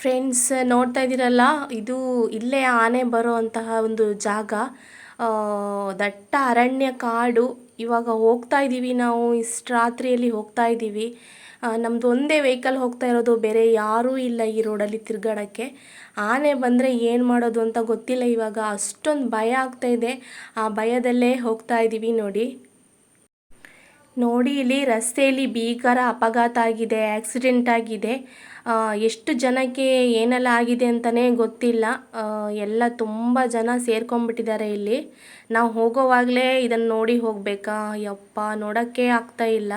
Friends ನೋಡ್ತಾ ಇದ್ದೀರಲ್ಲ, ಇದು ಇಲ್ಲೇ ಆನೆ ಬರುವಂತಹ ಒಂದು ಜಾಗ. ದಟ್ಟ ಅರಣ್ಯ ಕಾಡು. ಇವಾಗ ಹೋಗ್ತಾ ಇದ್ದೀವಿ ನಾವು, ಇಷ್ಟು ರಾತ್ರಿಯಲ್ಲಿ ಹೋಗ್ತಾ ಇದ್ದೀವಿ ನಮ್ಮದು ಒಂದೇ ವೆಹಿಕಲ್ ಹೋಗ್ತಾ ಇರೋದು, ಬೇರೆ ಯಾರೂ ಇಲ್ಲ ಈ ರೋಡಲ್ಲಿ ತಿರ್ಗಾಡೋಕ್ಕೆ. ಆನೆ ಬಂದರೆ ಏನು ಮಾಡೋದು ಅಂತ ಗೊತ್ತಿಲ್ಲ, ಇವಾಗ ಅಷ್ಟೊಂದು ಭಯ ಆಗ್ತಾ ಇದೆ. ಆ ಭಯದಲ್ಲೇ ಹೋಗ್ತಾ ಇದ್ದೀವಿ ನೋಡಿ. ನೋಡಿ, ಇಲ್ಲಿ ರಸ್ತೆಯಲ್ಲಿ ಭೀಕರ ಅಪಘಾತ ಆಗಿದೆ ಆಕ್ಸಿಡೆಂಟ್ ಆಗಿದೆ. ಎಷ್ಟು ಜನಕ್ಕೆ ಏನೆಲ್ಲ ಆಗಿದೆ ಅಂತಲೇ ಗೊತ್ತಿಲ್ಲ. ಎಲ್ಲ ತುಂಬ ಜನ ಸೇರ್ಕೊಂಡ್ಬಿಟ್ಟಿದ್ದಾರೆ ಇಲ್ಲಿ. ನಾವು ಹೋಗೋವಾಗಲೇ ಇದನ್ನು ನೋಡಿ ಹೋಗಬೇಕಾ? ಯಪ್ಪ, ನೋಡೋಕ್ಕೆ ಆಗ್ತಾ ಇಲ್ಲ.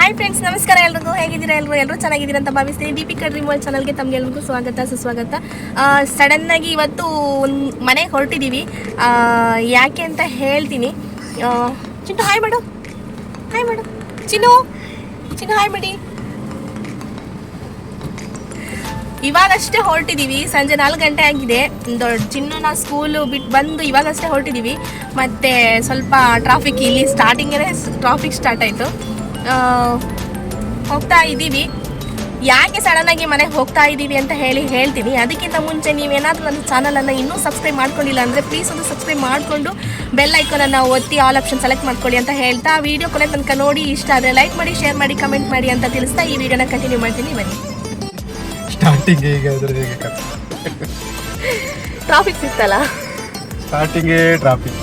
ಹಾಯ್ ಫ್ರೆಂಡ್ಸ್ ನಮಸ್ಕಾರ ಎಲ್ರಿಗೂ. ಹೇಗಿದ್ದೀರಾ ಎಲ್ಲರೂ ಎಲ್ಲರೂ ಚೆನ್ನಾಗಿದ್ದೀರಾ ಅಂತ ಭಾವಿಸ್ತೀನಿ. ದೀಪಿಕಾ ಡ್ರೀಮ್ ವರ್ಲ್ಡ್ ಚಾನಲ್ಗೆ ತಮಗೆಲ್ರಿಗೂ ಸ್ವಾಗತ, ಸುಸ್ವಾಗತ. ಸಡನ್ನಾಗಿ ಇವತ್ತು ಒಂದು ಮನೆಗೆ ಹೊರಟಿದ್ದೀವಿ ಯಾಕೆ ಅಂತ ಹೇಳ್ತೀನಿ. ಚಿಂಟು ಹಾಯ್ ಮಾಡು ಹಾಯ್ ಮಾಡು ಚಿನ್ನು. ಚಿನ್ನು ಹಾಯ್ ಮಾಡಿ ಇವಾಗಷ್ಟೇ ಹೊರಟಿದ್ದೀವಿ ಸಂಜೆ ನಾಲ್ಕು ಗಂಟೆ ಆಗಿದೆ. ದೊಡ್ಡ ಚಿನ್ನನ ಸ್ಕೂಲು ಬಿಟ್ಟು ಬಂದು ಇವಾಗಷ್ಟೇ ಹೊರಟಿದ್ದೀವಿ ಮತ್ತು ಸ್ವಲ್ಪ ಟ್ರಾಫಿಕ್ ಇಲ್ಲಿ ಸ್ಟಾರ್ಟಿಂಗೇ ಟ್ರಾಫಿಕ್ ಸ್ಟಾರ್ಟ್ ಆಯಿತು. ಹೋಗ್ತಾ ಇದ್ದೀವಿ ಯಾಕೆ ಸಡನ್ನಾಗಿ ಮನೆಗೆ ಹೋಗ್ತಾ ಇದ್ದೀವಿ ಅಂತ ಹೇಳಿ ಹೇಳ್ತೀನಿ. ಅದಕ್ಕಿಂತ ಮುಂಚೆ ನೀವೇನಾದರೂ ನನ್ನ ಚಾನಲನ್ನು ಇನ್ನೂ ಸಬ್ಸ್ಕ್ರೈಬ್ ಮಾಡ್ಕೊಂಡಿಲ್ಲ ಅಂದರೆ ಪ್ಲೀಸ್ ಒಂದು ಸಬ್ಸ್ಕ್ರೈಬ್ ಮಾಡಿಕೊಂಡು ಬೆಲ್ ಐಕಾನನ್ನು ಒತ್ತಿ ಆಲ್ ಆಪ್ಷನ್ ಸೆಲೆಕ್ಟ್ ಮಾಡ್ಕೊಳ್ಳಿ ಅಂತ ಹೇಳ್ತಾ ವಿಡಿಯೋ ಕೊನೆ ತನಕ ನೋಡಿ ಇಷ್ಟ ಆದರೆ ಲೈಕ್ ಮಾಡಿ ಶೇರ್ ಮಾಡಿ ಕಮೆಂಟ್ ಮಾಡಿ ಅಂತ ತಿಳಿಸ್ತಾ ಈ ವಿಡಿಯೋನ ಕಂಟಿನ್ಯೂ ಮಾಡ್ತೀನಿ. ಬನ್ನಿ. ಸ್ಟಾರ್ಟಿಂಗ್ ಟ್ರಾಫಿಕ್ ಸಿಗ್ತಲ್ಲ ಸ್ಟಾರ್ಟಿಂಗ್ ಟ್ರಾಫಿಕ್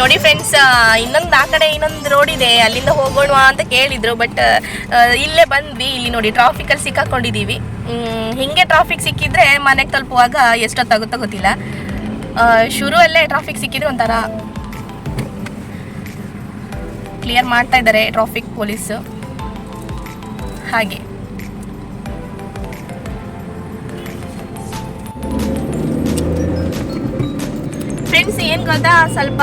ನೋಡಿ ಫ್ರೆಂಡ್ಸ್ ಇನ್ನೊಂದು ಆ ಕಡೆ ಇನ್ನೊಂದು ರೋಡ್ ಇದೆ ಅಲ್ಲಿಂದ ಹೋಗೋಣ ಅಂತ ಕೇಳಿದ್ರು ಬಟ್ ಇಲ್ಲೇ ಬಂದ್ವಿ. ಇಲ್ಲಿ ನೋಡಿ ಟ್ರಾಫಿಕಲ್ಲಿ ಸಿಕ್ಕಾಕೊಂಡಿದ್ದೀವಿ. ಹಿಂಗೆ ಟ್ರಾಫಿಕ್ ಸಿಕ್ಕಿದ್ರೆ ಮನೆಗೆ ತಲುಪುವಾಗ ಎಷ್ಟೊತ್ತಾಗುತ್ತೋ ಗೊತ್ತಿಲ್ಲ. ಆ, ಶುರುವಲ್ಲೇ ಟ್ರಾಫಿಕ್ ಸಿಕ್ಕಿದ್ರೆ ಒಂಥರ ಕ್ಲಿಯರ್ ಮಾಡ್ತಾ ಇದ್ದಾರೆ ಟ್ರಾಫಿಕ್ ಪೊಲೀಸ್ ಹಾಗೆ. ಫ್ರೆಂಡ್ಸ್ ಏನು ಗೊತ್ತಾ? ಸ್ವಲ್ಪ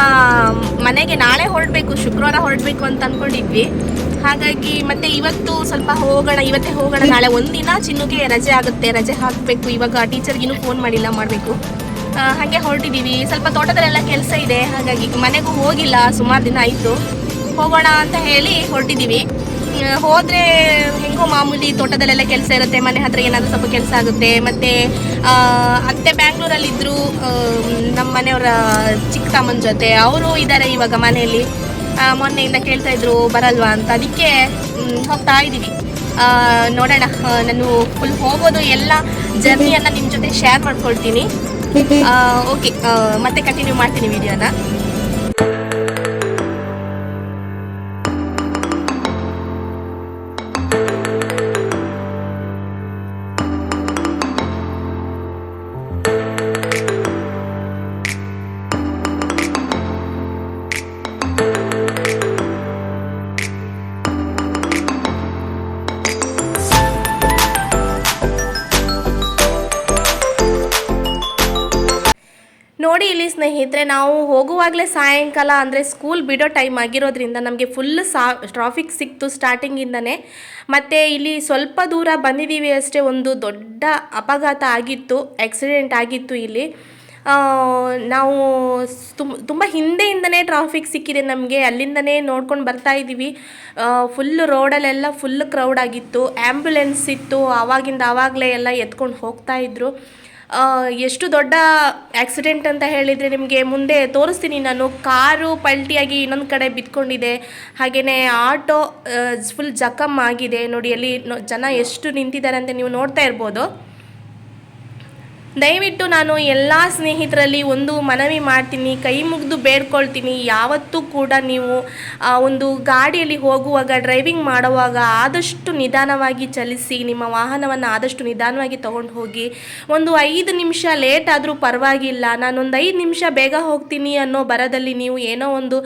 ಮನೆಗೆ ನಾಳೆ ಹೊರಡಬೇಕು ಶುಕ್ರವಾರ ಹೊರಡಬೇಕು ಅಂತ ಅನ್ಕೊಂಡಿದ್ವಿ. ಹಾಗಾಗಿ ಮತ್ತೆ ಇವತ್ತು ಸ್ವಲ್ಪ ಹೋಗೋಣ ಇವತ್ತೇ ಹೋಗೋಣ. ನಾಳೆ ಒಂದಿನ ಚಿನ್ನುಗೆ ರಜೆ ಆಗುತ್ತೆ. ರಜೆ ಹಾಕಬೇಕು. ಇವಾಗ ಟೀಚರ್ಗಿನ್ನೂ ಫೋನ್ ಮಾಡಿಲ್ಲ ಮಾಡಬೇಕು. ಹಾಗೆ ಹೊರಟಿದ್ದೀವಿ ಸ್ವಲ್ಪ ತೋಟದಲ್ಲೆಲ್ಲ ಕೆಲಸ ಇದೆ. ಹಾಗಾಗಿ ಮನೆಗೂ ಹೋಗಿಲ್ಲ. ಸುಮಾರು ದಿನ ಆಯಿತು. ಹೋಗೋಣ ಅಂತ ಹೇಳಿ ಹೊರಟಿದ್ದೀವಿ ಹೋದರೆ ಹೆಂಗೋ ಮಾಮೂಲಿ ತೋಟದಲ್ಲೆಲ್ಲ ಕೆಲಸ ಇರುತ್ತೆ. ಮನೆ ಹತ್ರ ಏನಾದರೂ ಸ್ವಲ್ಪ ಕೆಲಸ ಆಗುತ್ತೆ. ಮತ್ತು ಅತ್ತೆ ಬ್ಯಾಂಗ್ಳೂರಲ್ಲಿದ್ದರು ನಮ್ಮ ಮನೆಯವರ ಚಿಕ್ಕ ತಮ್ಮನ ಜೊತೆ. ಅವರು ಇದ್ದಾರೆ ಇವಾಗ ಮನೆಯಲ್ಲಿ. ಮೊನ್ನೆಯಿಂದ ಕೇಳ್ತಾ ಇದ್ರು, ಬರಲ್ವಾ ಅಂತ. ಅದಕ್ಕೆ ಹೋಗ್ತಾ ಇದ್ದೀವಿ ನೋಡೋಣ. ನಾನು ಫುಲ್ ಹೋಗೋದು ಎಲ್ಲ ಜರ್ನಿಯನ್ನು ನಿಮ್ಮ ಜೊತೆ ಶೇರ್ ಮಾಡ್ಕೊಳ್ತೀನಿ. ಓಕೆ ಮತ್ತೆ ಕಂಟಿನ್ಯೂ ಮಾಡ್ತೀನಿ ವಿಡಿಯೋನ ನೋಡಿ ಇಲ್ಲಿ ಸ್ನೇಹಿತರೆ ನಾವು ಹೋಗುವಾಗಲೇ ಸಾಯಂಕಾಲ ಅಂದರೆ ಸ್ಕೂಲ್ ಬಿಡೋ ಟೈಮ್ ಆಗಿರೋದ್ರಿಂದ ನಮಗೆ ಫುಲ್ ಸಾ ಟ್ರಾಫಿಕ್ ಸಿಕ್ತು ಸ್ಟಾರ್ಟಿಂಗಿಂದನೇ ಮತ್ತು ಇಲ್ಲಿ ಸ್ವಲ್ಪ ದೂರ ಬಂದಿದ್ದೀವಿ ಅಷ್ಟೇ ಒಂದು ದೊಡ್ಡ ಅಪಘಾತ ಆಗಿತ್ತು ಆಕ್ಸಿಡೆಂಟ್ ಆಗಿತ್ತು ಇಲ್ಲಿ. ನಾವು ತುಂಬ ತುಂಬ ಹಿಂದೆಯಿಂದನೇ ಟ್ರಾಫಿಕ್ ಸಿಕ್ಕಿದೆ ನಮಗೆ ಅಲ್ಲಿಂದನೇ ನೋಡ್ಕೊಂಡು ಬರ್ತಾ ಇದ್ದೀವಿ. ಫುಲ್ ರೋಡಲ್ಲೆಲ್ಲ ಫುಲ್ ಕ್ರೌಡ್ ಆಗಿತ್ತು ಆ್ಯಂಬುಲೆನ್ಸ್ ಇತ್ತು ಆವಾಗಿಂದ ಆವಾಗಲೇ ಎಲ್ಲ ಎತ್ಕೊಂಡು ಹೋಗ್ತಾ ಇದ್ರು. ಆ, ಎಷ್ಟು ದೊಡ್ಡ ಆಕ್ಸಿಡೆಂಟ್ ಅಂತ ಹೇಳಿದರೆ ನಿಮಗೆ ಮುಂದೆ ತೋರಿಸ್ತೀನಿ ನಾನು. ಕಾರು ಪಲ್ಟಿಯಾಗಿ ಇನ್ನೊಂದು ಕಡೆ ಬಿದ್ಕೊಂಡಿದೆ ಹಾಗೆಯೇ ಆಟೋ ಫುಲ್ ಜಖಮ್ ಆಗಿದೆ. ನೋಡಿ, ಅಲ್ಲಿ ಜನ ಎಷ್ಟು ನಿಂತಿದ್ದಾರೆ ಅಂತ ನೀವು ನೋಡ್ತಾ ಇರ್ಬೋದು. ದಯವಿಟ್ಟು ನಾನು ಎಲ್ಲ ಸ್ನೇಹಿತರಲ್ಲಿ ಒಂದು ಮನವಿ ಮಾಡ್ತೀನಿ, ಕೈ ಮುಗಿದು ಬೇಡ್ಕೊಳ್ತೀನಿ. ಯಾವತ್ತೂ ಕೂಡ ನೀವು ಒಂದು ಗಾಡಿಯಲ್ಲಿ ಹೋಗುವಾಗ ಡ್ರೈವಿಂಗ್ ಮಾಡುವಾಗ ಆದಷ್ಟು ನಿಧಾನವಾಗಿ ಚಲಿಸಿ, ನಿಮ್ಮ ವಾಹನವನ್ನು ಆದಷ್ಟು ನಿಧಾನವಾಗಿ ತೊಗೊಂಡು ಹೋಗಿ. ಒಂದು ಐದು ನಿಮಿಷ ಲೇಟ್ ಆದರೂ ಪರವಾಗಿಲ್ಲ. ನಾನೊಂದು ಐದು ನಿಮಿಷ ಬೇಗ ಹೋಗ್ತೀನಿ ಅನ್ನೋ ಬರದಲ್ಲಿ ನೀವು ಏನೋ ಒಂದು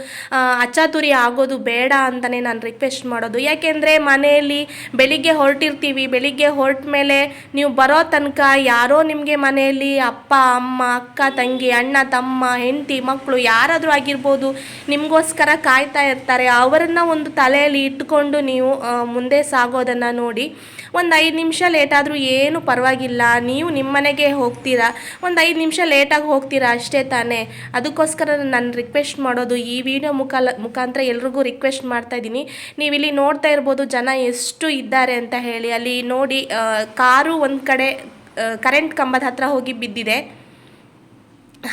ಅಚಾತುರಿ ಆಗೋದು ಬೇಡ ಅಂತಲೇ ನಾನು ರಿಕ್ವೆಸ್ಟ್ ಮಾಡೋದು. ಯಾಕೆಂದರೆ ಮನೆಯಲ್ಲಿ ಬೆಳಿಗ್ಗೆ ಹೊರಟಿರ್ತೀವಿ, ಬೆಳಿಗ್ಗೆ ಹೊರಟ ಮೇಲೆ ನೀವು ಬರೋ ತನಕ ಯಾರೋ ನಿಮಗೆ ಮನೆ ಮನೆಯಲ್ಲಿ ಅಪ್ಪ, ಅಮ್ಮ, ಅಕ್ಕ, ತಂಗಿ, ಅಣ್ಣ, ತಮ್ಮ, ಹೆಂಡತಿ ಮಕ್ಕಳು ಯಾರಾದರೂ ಆಗಿರ್ಬೋದು ನಿಮಗೋಸ್ಕರ ಕಾಯ್ತಾ ಇರ್ತಾರೆ. ಅವರನ್ನು ಒಂದು ತಲೆಯಲ್ಲಿ ಇಟ್ಕೊಂಡು ನೀವು ಮುಂದೆ ಸಾಗೋದನ್ನು ನೋಡಿ ಒಂದು ಐದು ನಿಮಿಷ ಲೇಟಾದರೂ ಏನು ಪರವಾಗಿಲ್ಲ. ನೀವು ನಿಮ್ಮ ಮನೆಗೆ ಹೋಗ್ತೀರಾ? ಒಂದು ಐದು ನಿಮಿಷ ಲೇಟಾಗಿ ಹೋಗ್ತೀರಾ? ಅಷ್ಟೇ ತಾನೇ. ಅದಕ್ಕೋಸ್ಕರ ನಾನು ರಿಕ್ವೆಸ್ಟ್ ಮಾಡೋದು, ಈ ವಿಡಿಯೋ ಮುಖಾಲ, ಮುಖಾಂತರ ಎಲ್ರಿಗೂ ರಿಕ್ವೆಸ್ಟ್ ಮಾಡ್ತಾ ಇದ್ದೀನಿ. ನೀವು ಇಲ್ಲಿ ನೋಡ್ತಾ ಇರ್ಬೋದು ಜನ ಎಷ್ಟು ಇದ್ದಾರೆ ಅಂತ ಹೇಳಿ. ಅಲ್ಲಿ ನೋಡಿ ಕಾರು ಒಂದು ಕಡೆ ಕರೆಂಟ್ ಕಂಬದ ಹತ್ರ ಹೋಗಿ ಬಿದ್ದಿದೆ.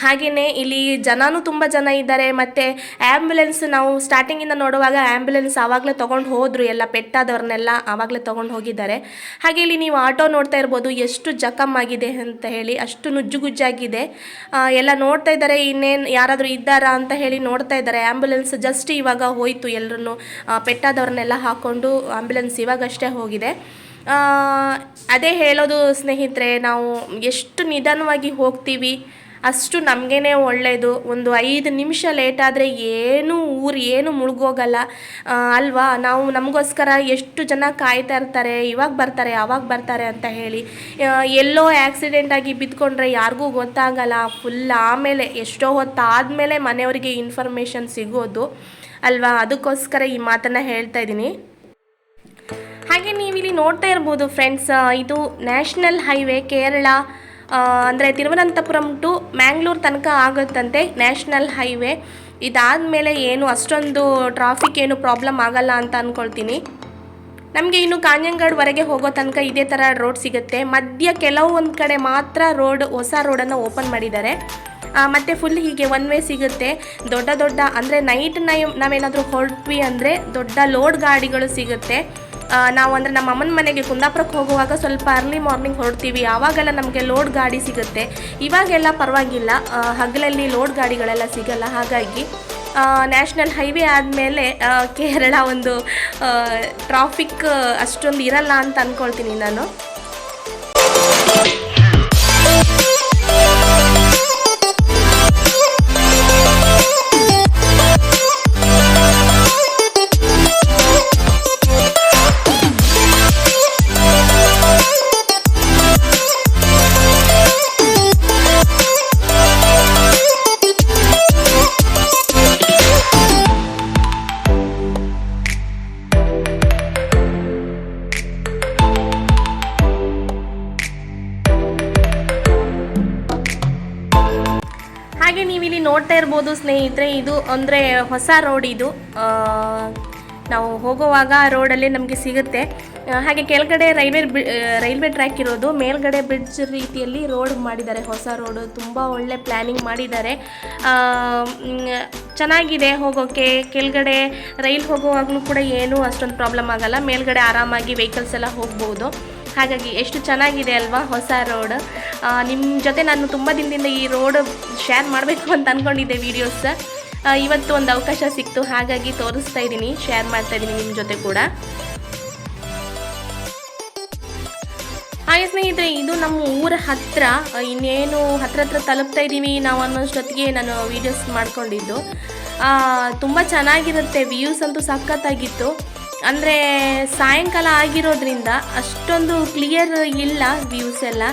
ಹಾಗೆಯೇ ಇಲ್ಲಿ ಜನನೂ ತುಂಬ ಜನ ಇದ್ದಾರೆ, ಮತ್ತು ಆ್ಯಂಬುಲೆನ್ಸ್ ನಾವು ಸ್ಟಾರ್ಟಿಂಗಿಂದ ನೋಡುವಾಗ ಆ್ಯಂಬುಲೆನ್ಸ್ ಆವಾಗಲೇ ತೊಗೊಂಡು ಹೋದರು, ಎಲ್ಲ ಪೆಟ್ಟಾದವ್ರನ್ನೆಲ್ಲ ಆವಾಗಲೇ ತೊಗೊಂಡು ಹೋಗಿದ್ದಾರೆ. ಹಾಗೆ ಇಲ್ಲಿ ನೀವು ಆಟೋ ನೋಡ್ತಾ ಇರ್ಬೋದು, ಎಷ್ಟು ಜಖಮ್ ಆಗಿದೆ ಅಂತ ಹೇಳಿ, ಅಷ್ಟು ನುಜ್ಜುಗುಜ್ಜಾಗಿದೆ. ಎಲ್ಲ ನೋಡ್ತಾ ಇದ್ದಾರೆ, ಇನ್ನೇನು ಯಾರಾದರೂ ಇದ್ದಾರಾ ಅಂತ ಹೇಳಿ ನೋಡ್ತಾ ಇದ್ದಾರೆ. ಆ್ಯಂಬುಲೆನ್ಸ್ ಜಸ್ಟ್ ಇವಾಗ ಹೋಯಿತು ಎಲ್ಲರನ್ನು ಪೆಟ್ಟಾದವ್ರನ್ನೆಲ್ಲ ಹಾಕ್ಕೊಂಡು ಆ್ಯಂಬುಲೆನ್ಸ್ ಇವಾಗಷ್ಟೇ ಹೋಗಿದೆ. ಅದೇ ಹೇಳೋದು ಸ್ನೇಹಿತರೆ, ನಾವು ಎಷ್ಟು ನಿಧಾನವಾಗಿ ಹೋಗ್ತೀವಿ, ಅಷ್ಟು ನಮಗೇ ಒಳ್ಳೆಯದು ಒಂದು ಐದು ನಿಮಿಷ ಲೇಟ್ ಆದರೆ ಏನು ಊರು ಏನು ಮುಳುಗೋಗಲ್ಲ. ಅಲ್ವಾ? ನಾವು ನಮಗೋಸ್ಕರ ಎಷ್ಟು ಜನ ಕಾಯ್ತಾ ಇರ್ತಾರೆ, ಇವಾಗ ಬರ್ತಾರೆ, ಅವಾಗ ಬರ್ತಾರೆ ಅಂತ ಹೇಳಿ. ಎಲ್ಲೋ ಆ್ಯಕ್ಸಿಡೆಂಟ್ ಆಗಿ ಬಿದ್ದುಕೊಂಡ್ರೆ ಯಾರಿಗೂ ಗೊತ್ತಾಗಲ್ಲ. ಫುಲ್ ಆಮೇಲೆ ಎಷ್ಟೋ ಹೊತ್ತು ಆದಮೇಲೆ ಮನೆಯವರಿಗೆ ಇನ್ಫಾರ್ಮೇಷನ್ ಸಿಗೋದು. ಅಲ್ವಾ? ಅದಕ್ಕೋಸ್ಕರ ಈ ಮಾತನ್ನು ಹೇಳ್ತಾ ಇದ್ದೀನಿ. ಹಾಗೆ ನೀವಿಲ್ಲಿ ನೋಡ್ತಾ ಇರ್ಬೋದು ಫ್ರೆಂಡ್ಸ್ ಇದು ನ್ಯಾಷನಲ್ ಹೈವೇ ಕೇರಳ ಅಂದರೆ ತಿರುವನಂತಪುರಂ ಟು ಮ್ಯಾಂಗ್ಳೂರ್ ತನಕ ಆಗುತ್ತಂತೆ ನ್ಯಾಷನಲ್ ಹೈವೇ ಇದಾದ ಮೇಲೆ ಏನು, ಅಷ್ಟೊಂದು ಟ್ರಾಫಿಕ್ ಏನು ಪ್ರಾಬ್ಲಮ್ ಆಗಲ್ಲ ಅಂತ ಅಂದ್ಕೊಳ್ತೀನಿ ನಮಗೆ ಇನ್ನು ಕಾಂಜಂಗಡ್ವರೆಗೆ ಹೋಗೋ ತನಕ ಇದೇ ಥರ ರೋಡ್ ಸಿಗುತ್ತೆ. ಮಧ್ಯ ಕೆಲವೊಂದು ಕಡೆ ಮಾತ್ರ ರೋಡ್ ಹೊಸ ರೋಡನ್ನು ಓಪನ್ ಮಾಡಿದ್ದಾರೆ. ಮತ್ತು ಫುಲ್ ಹೀಗೆ ಒನ್ ವೇ ಸಿಗುತ್ತೆ. ದೊಡ್ಡ ದೊಡ್ಡ ಅಂದರೆ ನೈಟ್ ನಾವೇನಾದರೂ ಹೊರಟ್ವಿ ಅಂದರೆ ದೊಡ್ಡ ಲೋಡ್ ಗಾಡಿಗಳು ಸಿಗುತ್ತೆ. ನಾವು ಅಂದರೆ ನಮ್ಮ ಅಮ್ಮನ ಮನೆಗೆ ಕುಂದಾಪುರಕ್ಕೆ ಹೋಗುವಾಗ ಸ್ವಲ್ಪ ಅರ್ಲಿ ಮಾರ್ನಿಂಗ್ ಹೊರಡ್ತೀವಿ. ಆವಾಗೆಲ್ಲ ನಮಗೆ ಲೋಡ್ ಗಾಡಿ ಸಿಗುತ್ತೆ. ಇವಾಗೆಲ್ಲ ಪರವಾಗಿಲ್ಲ. ಹಗಲಲ್ಲಿ ಲೋಡ್ ಗಾಡಿಗಳೆಲ್ಲ ಸಿಗಲ್ಲ. ಹಾಗಾಗಿ ನ್ಯಾಷನಲ್ ಹೈವೇ ಆದಮೇಲೆ ಕೇರಳ ಒಂದು ಟ್ರಾಫಿಕ್ ಅಷ್ಟೊಂದು ಇರಲ್ಲ ಅಂತ ಅಂದ್ಕೊಳ್ತೀನಿ ನಾನು. ನೋಡ್ತಾ ಇರ್ಬೋದು ಸ್ನೇಹಿತರೆ, ಇದು ಅಂದರೆ ಹೊಸ ರೋಡ್ ಇದು. ನಾವು ಹೋಗುವಾಗ ಆ ರೋಡಲ್ಲಿ ನಮಗೆ ಸಿಗುತ್ತೆ. ಹಾಗೆ ಕೆಳಗಡೆ ರೈಲ್ವೆ ರೈಲ್ವೆ ಟ್ರ್ಯಾಕ್ ಇರೋದು. ಮೇಲ್ಗಡೆ ಬ್ರಿಡ್ಜ್ ರೀತಿಯಲ್ಲಿ ರೋಡ್ ಮಾಡಿದ್ದಾರೆ. ಹೊಸ ರೋಡು ತುಂಬ ಒಳ್ಳೆ ಪ್ಲ್ಯಾನಿಂಗ್ ಮಾಡಿದ್ದಾರೆ. ಚೆನ್ನಾಗಿದೆ ಹೋಗೋಕ್ಕೆ ಕೆಳಗಡೆ ರೈಲ್ ಹೋಗುವಾಗಲೂ ಕೂಡ ಏನೂ ಅಷ್ಟೊಂದು ಪ್ರಾಬ್ಲಮ್ ಆಗಲ್ಲ. ಮೇಲ್ಗಡೆ ಆರಾಮಾಗಿ ವೆಹಿಕಲ್ಸ್ ಎಲ್ಲ ಹೋಗ್ಬೋದು. ಹಾಗಾಗಿ ಎಷ್ಟು ಚೆನ್ನಾಗಿದೆ ಅಲ್ವಾ ಹೊಸ ರೋಡ್. ನಿಮ್ಮ ಜೊತೆ ನಾನು ತುಂಬ ದಿನದಿಂದ ಈ ರೋಡ್ ಶೇರ್ ಮಾಡಬೇಕು ಅಂತ ಅಂದ್ಕೊಂಡಿದ್ದೆ ವೀಡಿಯೋಸ್ ಇವತ್ತು ಒಂದು ಅವಕಾಶ ಸಿಕ್ತು, ಹಾಗಾಗಿ ತೋರಿಸ್ತಾ ಇದ್ದೀನಿ ಶೇರ್ ಮಾಡ್ತಾ ಇದ್ದೀನಿ ನಿಮ್ಮ ಜೊತೆ ಕೂಡ. ಹಾಗೆ ಸ್ನೇಹಿತರೆ, ಇದು ನಮ್ಮ ಊರ ಹತ್ರ ಇನ್ನೇನು ಹತ್ರ ಹತ್ರ ತಲುಪ್ತಾ ಇದ್ದೀವಿ ನಾವು ಅನ್ನೋಷ್ಟೊತ್ತಿಗೆ ನಾನು ವೀಡಿಯೋಸ್ ಮಾಡ್ಕೊಂಡಿದ್ದು. ತುಂಬ ಚೆನ್ನಾಗಿರುತ್ತೆ ವ್ಯೂಸ್ ಅಂತೂ ಸಖತ್ತಾಗಿತ್ತು. ಅಂದರೆ ಸಾಯಂಕಾಲ ಆಗಿರೋದ್ರಿಂದ ಅಷ್ಟೊಂದು ಕ್ಲಿಯರ್ ಇಲ್ಲ ವ್ಯೂಸ್ ಎಲ್ಲ.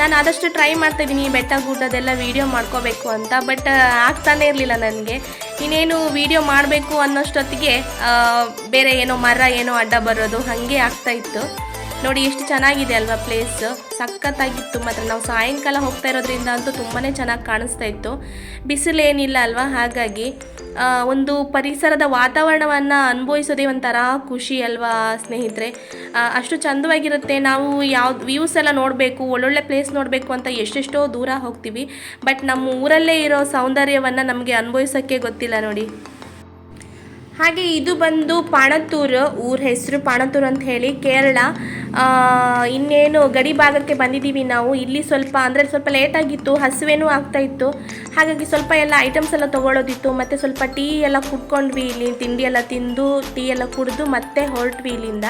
ನಾನು ಆದಷ್ಟು ಟ್ರೈ ಮಾಡ್ತಾಯಿದ್ದೀನಿ ಬೆಟ್ಟ ಗುಡ್ಡದೆಲ್ಲ ವೀಡಿಯೋ ಮಾಡ್ಕೋಬೇಕು ಅಂತ ಬಟ್ ಆಗ್ತಾನೆ ಇರಲಿಲ್ಲ ನನಗೆ. ಇನ್ನೇನು ವೀಡಿಯೋ ಮಾಡಬೇಕು ಅನ್ನೋಷ್ಟೊತ್ತಿಗೆ ಬೇರೆ ಏನೋ ಮರ, ಏನೋ ಅಡ್ಡ ಬರೋದು, ಹಾಗೆ ಆಗ್ತಾ ಇತ್ತು. ನೋಡಿ, ಎಷ್ಟು ಚೆನ್ನಾಗಿದೆ ಅಲ್ವಾ ಪ್ಲೇಸ್ ಸಖತ್ತಾಗಿತ್ತು ಮಾತ್ರ. ನಾವು ಸಾಯಂಕಾಲ ಹೋಗ್ತಾ ಇರೋದ್ರಿಂದ ಅಂತೂ ತುಂಬಾ ಚೆನ್ನಾಗಿ ಕಾಣಿಸ್ತಾ ಇತ್ತು. ಬಿಸಿಲೇನಿಲ್ಲ ಅಲ್ವಾ, ಹಾಗಾಗಿ. ಒಂದು ಪರಿಸರದ ವಾತಾವರಣವನ್ನು ಅನುಭವಿಸೋದೇ ಒಂಥರ ಖುಷಿ ಅಲ್ವಾ ಸ್ನೇಹಿತರೆ? ಅಷ್ಟು ಚಂದವಾಗಿರುತ್ತೆ. ನಾವು ಯಾವ್ದು ವ್ಯೂಸ್ ಎಲ್ಲ ನೋಡಬೇಕು, ಒಳ್ಳೊಳ್ಳೆ ಪ್ಲೇಸ್ ನೋಡಬೇಕು ಅಂತ ಎಷ್ಟೆಷ್ಟೋ ದೂರ ಹೋಗ್ತೀವಿ. ಬಟ್ ನಮ್ಮ ಊರಲ್ಲೇ ಇರೋ ಸೌಂದರ್ಯವನ್ನು ನಮಗೆ ಅನುಭವಿಸೋಕ್ಕೆ ಗೊತ್ತಿಲ್ಲ ನೋಡಿ. ಹಾಗೆ ಇದು ಬಂದು ಪಾಣತ್ತೂರು, ಊರ ಹೆಸರು ಪಾಣತ್ತೂರು ಅಂತ ಹೇಳಿ ಕೇರಳ. ಇನ್ನೇನು ಗಡಿ ಭಾಗಕ್ಕೆ ಬಂದಿದ್ದೀವಿ ನಾವು. ಇಲ್ಲಿ ಸ್ವಲ್ಪ ಅಂದರೆ ಸ್ವಲ್ಪ ಲೇಟಾಗಿತ್ತು ಹಸುವೇನೂ ಆಗ್ತಾ ಇತ್ತು. ಹಾಗಾಗಿ ಸ್ವಲ್ಪ ಎಲ್ಲ ಐಟಮ್ಸ್ ಎಲ್ಲ ತೊಗೊಳೋದಿತ್ತು. ಮತ್ತು ಸ್ವಲ್ಪ ಟೀ ಎಲ್ಲ ಕುಡ್ಕೊಂಡ್ವಿ ಇಲ್ಲಿ. ತಿಂಡಿ ಎಲ್ಲ ತಿಂದು ಟೀ ಎಲ್ಲ ಕುಡಿದು ಮತ್ತೆ ಹೊರಟ್ವಿ ಇಲ್ಲಿಂದ.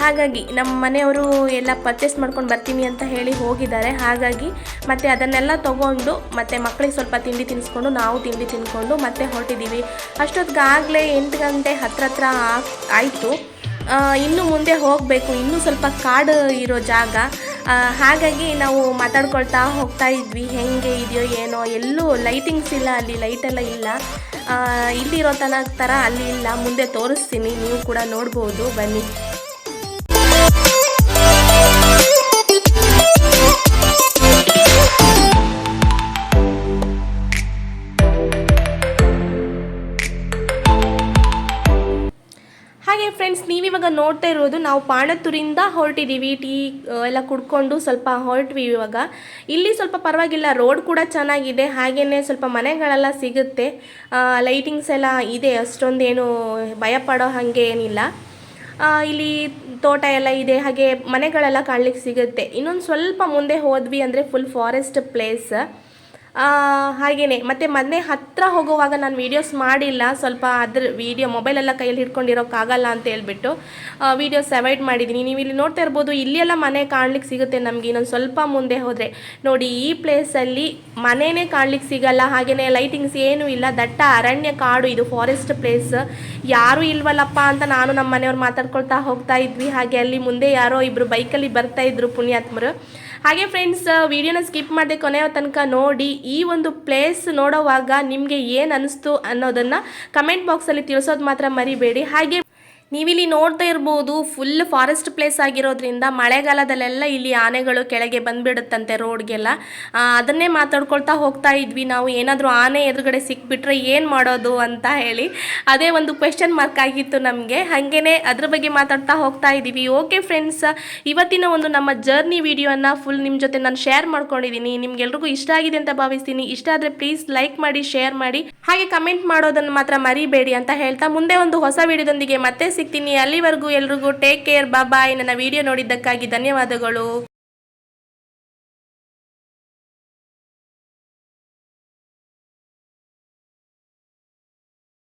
ಹಾಗಾಗಿ ನಮ್ಮ ಮನೆಯವರು ಎಲ್ಲ ಪರ್ಚೇಸ್ ಮಾಡ್ಕೊಂಡು ಬರ್ತೀನಿ ಅಂತ ಹೇಳಿ ಹೋಗಿದ್ದಾರೆ. ಹಾಗಾಗಿ ಮತ್ತೆ ಅದನ್ನೆಲ್ಲ ತಗೊಂಡು ಮತ್ತೆ ಮಕ್ಕಳಿಗೆ ಸ್ವಲ್ಪ ತಿಂಡಿ ತಿನ್ನಿಸ್ಕೊಂಡು ನಾವು ತಿಂಡಿ ತಿನ್ಕೊಂಡು ಮತ್ತೆ ಹೊರಟಿದ್ದೀವಿ. ಅಷ್ಟೊತ್ತಿಗಾಗಲೇ ಎಂಟು ಗಂಟೆ ಹತ್ರ ಹತ್ರ ಆಯಿತು. ಇನ್ನು ಮುಂದೆ ಹೋಗಬೇಕು. ಇನ್ನೂ ಸ್ವಲ್ಪ ಕಾಡು ಇರೋ ಜಾಗ. ಹಾಗಾಗಿ ನಾವು ಮಾತಾಡ್ಕೊಳ್ತಾ ಹೋಗ್ತಾ ಇದ್ವಿ. ಹೆಂಗೆ ಇದೆಯೋ ಏನೋ ಎಲ್ಲೂ ಲೈಟಿಂಗ್ಸ್ ಇಲ್ಲ, ಅಲ್ಲಿ ಲೈಟೆಲ್ಲ ಇಲ್ಲ. ಇಲ್ಲಿರೋ ತನಕ ಥರ ಅಲ್ಲಿ ಇಲ್ಲ. ಮುಂದೆ ತೋರಿಸ್ತೀನಿ. ನೀವು ಕೂಡ ನೋಡ್ಬೋದು. ಬನ್ನಿ. ನೀವಿವಾಗ ನೋಡ್ತಾ ಇರೋದು, ನಾವು ಪಾಣತ್ತೂರಿಂದ ಹೊರಟಿದ್ದೀವಿ ಟೀ ಎಲ್ಲ ಕುಡ್ಕೊಂಡು ಸ್ವಲ್ಪ ಹೊರಟ್ವಿ ಇವಾಗ. ಇಲ್ಲಿ ಸ್ವಲ್ಪ ಪರವಾಗಿಲ್ಲ, ರೋಡ್ ಕೂಡ ಚೆನ್ನಾಗಿದೆ ಹಾಗೆಯೇ ಸ್ವಲ್ಪ ಮನೆಗಳೆಲ್ಲ ಸಿಗುತ್ತೆ. ಲೈಟಿಂಗ್ಸ್ ಎಲ್ಲ ಇದೆ, ಅಷ್ಟೊಂದೇನು ಭಯ ಪಡೋ ಹಾಗೆ ಏನಿಲ್ಲ. ಇಲ್ಲಿ ತೋಟ ಎಲ್ಲ ಇದೆ, ಹಾಗೆ ಮನೆಗಳೆಲ್ಲ ಕಾಣಲಿಕ್ಕೆ ಸಿಗುತ್ತೆ. ಇನ್ನೊಂದು ಸ್ವಲ್ಪ ಮುಂದೆ ಹೋದ್ವಿ ಅಂದರೆ ಫುಲ್ ಫಾರೆಸ್ಟ್ ಪ್ಲೇಸ್ ಹಾಗೆಯೇ ಮತ್ತು ಮನೆ ಹತ್ತಿರ ಹೋಗುವಾಗ ನಾನು ವೀಡಿಯೋಸ್ ಮಾಡಿಲ್ಲ. ಸ್ವಲ್ಪ ಅದ್ರ ವೀಡಿಯೋ ಮೊಬೈಲೆಲ್ಲ ಕೈಯಲ್ಲಿ ಹಿಡ್ಕೊಂಡಿರೋಕ್ಕಾಗಲ್ಲ ಅಂತ ಹೇಳ್ಬಿಟ್ಟು ವೀಡಿಯೋಸ್ ಅವಾಯ್ಡ್ ಮಾಡಿದ್ದೀನಿ ನೀವು ಇಲ್ಲಿ ನೋಡ್ತಾ ಇರ್ಬೋದು ಇಲ್ಲಿ ಎಲ್ಲ ಮನೆ ಕಾಣ್ಲಿಕ್ಕೆ ಸಿಗುತ್ತೆ ನಮಗೆ. ಇನ್ನೊಂದು ಸ್ವಲ್ಪ ಮುಂದೆ ಹೋದರೆ, ನೋಡಿ ಈ ಪ್ಲೇಸಲ್ಲಿ ಮನೆಯೇ ಕಾಣ್ಲಿಕ್ಕೆ ಸಿಗಲ್ಲ. ಹಾಗೆಯೇ ಲೈಟಿಂಗ್ಸ್ ಏನೂ ಇಲ್ಲ. ದಟ್ಟ ಅರಣ್ಯ ಕಾಡು ಇದು ಫಾರೆಸ್ಟ್ ಪ್ಲೇಸ್ ಯಾರೂ ಇಲ್ವಲ್ಲಪ್ಪ ಅಂತ ನಾನು ನಮ್ಮ ಮನೆಯವ್ರು ಮಾತಾಡ್ಕೊಳ್ತಾ ಹೋಗ್ತಾ ಇದ್ವಿ. ಹಾಗೆ ಅಲ್ಲಿ ಮುಂದೆ ಯಾರೋ ಇಬ್ಬರು ಬೈಕಲ್ಲಿ ಬರ್ತಾ ಇದ್ರು ಪುಣ್ಯಾತ್ಮರು. ಹಾಗೆ ಫ್ರೆಂಡ್ಸ್ ವಿಡಿಯೋನ ಸ್ಕಿಪ್ ಮಾಡದೆ ಕೊನೆಯ ತನಕ ನೋಡಿ, ಈ ಒಂದು ಪ್ಲೇಸ್ ನೋಡೋವಾಗ ನಿಮಗೆ ಏನು ಅನಿಸ್ತು ಅನ್ನೋದನ್ನು ಕಮೆಂಟ್ ಬಾಕ್ಸಲ್ಲಿ ತಿಳಿಸೋದು ಮಾತ್ರ ಮರಿಬೇಡಿ. ಹಾಗೆ ನೀವಿಲ್ಲಿ ನೋಡ್ತಾ ಇರ್ಬೋದು ಫುಲ್ ಫಾರೆಸ್ಟ್ ಪ್ಲೇಸ್ ಆಗಿರೋದ್ರಿಂದ ಮಳೆಗಾಲದಲ್ಲೆಲ್ಲ ಇಲ್ಲಿ ಆನೆಗಳು ಕೆಳಗೆ ಬಂದ್ಬಿಡುತ್ತಂತೆ ರೋಡ್ಗೆಲ್ಲ ಅದನ್ನೇ ಮಾತಾಡ್ಕೊಳ್ತಾ ಹೋಗ್ತಾ ಇದ್ವಿ ನಾವು. ಏನಾದರೂ ಆನೆ ಎದುರುಗಡೆ ಸಿಕ್ಬಿಟ್ರೆ ಏನು ಮಾಡೋದು ಅಂತ ಹೇಳಿ ಅದೇ ಒಂದು ಕ್ವೆಶನ್ ಮಾರ್ಕ್ ಆಗಿತ್ತು ನಮಗೆ. ಹಾಗೇ ಅದ್ರ ಬಗ್ಗೆ ಮಾತಾಡ್ತಾ ಹೋಗ್ತಾ ಇದ್ದೀವಿ. ಓಕೆ ಫ್ರೆಂಡ್ಸ್ ಇವತ್ತಿನ ಒಂದು ನಮ್ಮ ಜರ್ನಿ ವಿಡಿಯೋನ ಫುಲ್ ನಿಮ್ಮ ಜೊತೆ ನಾನು ಶೇರ್ ಮಾಡ್ಕೊಂಡಿದ್ದೀನಿ ನಿಮ್ಗೆಲ್ರಿಗೂ ಇಷ್ಟ ಆಗಿದೆ ಅಂತ ಭಾವಿಸ್ತೀನಿ. ಇಷ್ಟ ಆದರೆ ಪ್ಲೀಸ್ ಲೈಕ್ ಮಾಡಿ ಶೇರ್ ಮಾಡಿ. ಹಾಗೆ ಕಮೆಂಟ್ ಮಾಡೋದನ್ನು ಮಾತ್ರ ಮರಿಬೇಡಿ ಅಂತ ಹೇಳ್ತಾ ಮುಂದೆ ಒಂದು ಹೊಸ ವಿಡಿಯೋದೊಂದಿಗೆ ಮತ್ತೆ ಸಿಗ್ತೀನಿ. ಅಲ್ಲಿವರೆಗೂ ಎಲ್ರಿಗೂ ಟೇಕ್ ಕೇರ್ ಬಾಯ್ ನನ್ನ ವಿಡಿಯೋ ನೋಡಿದ್ದಕ್ಕಾಗಿ ಧನ್ಯವಾದಗಳು.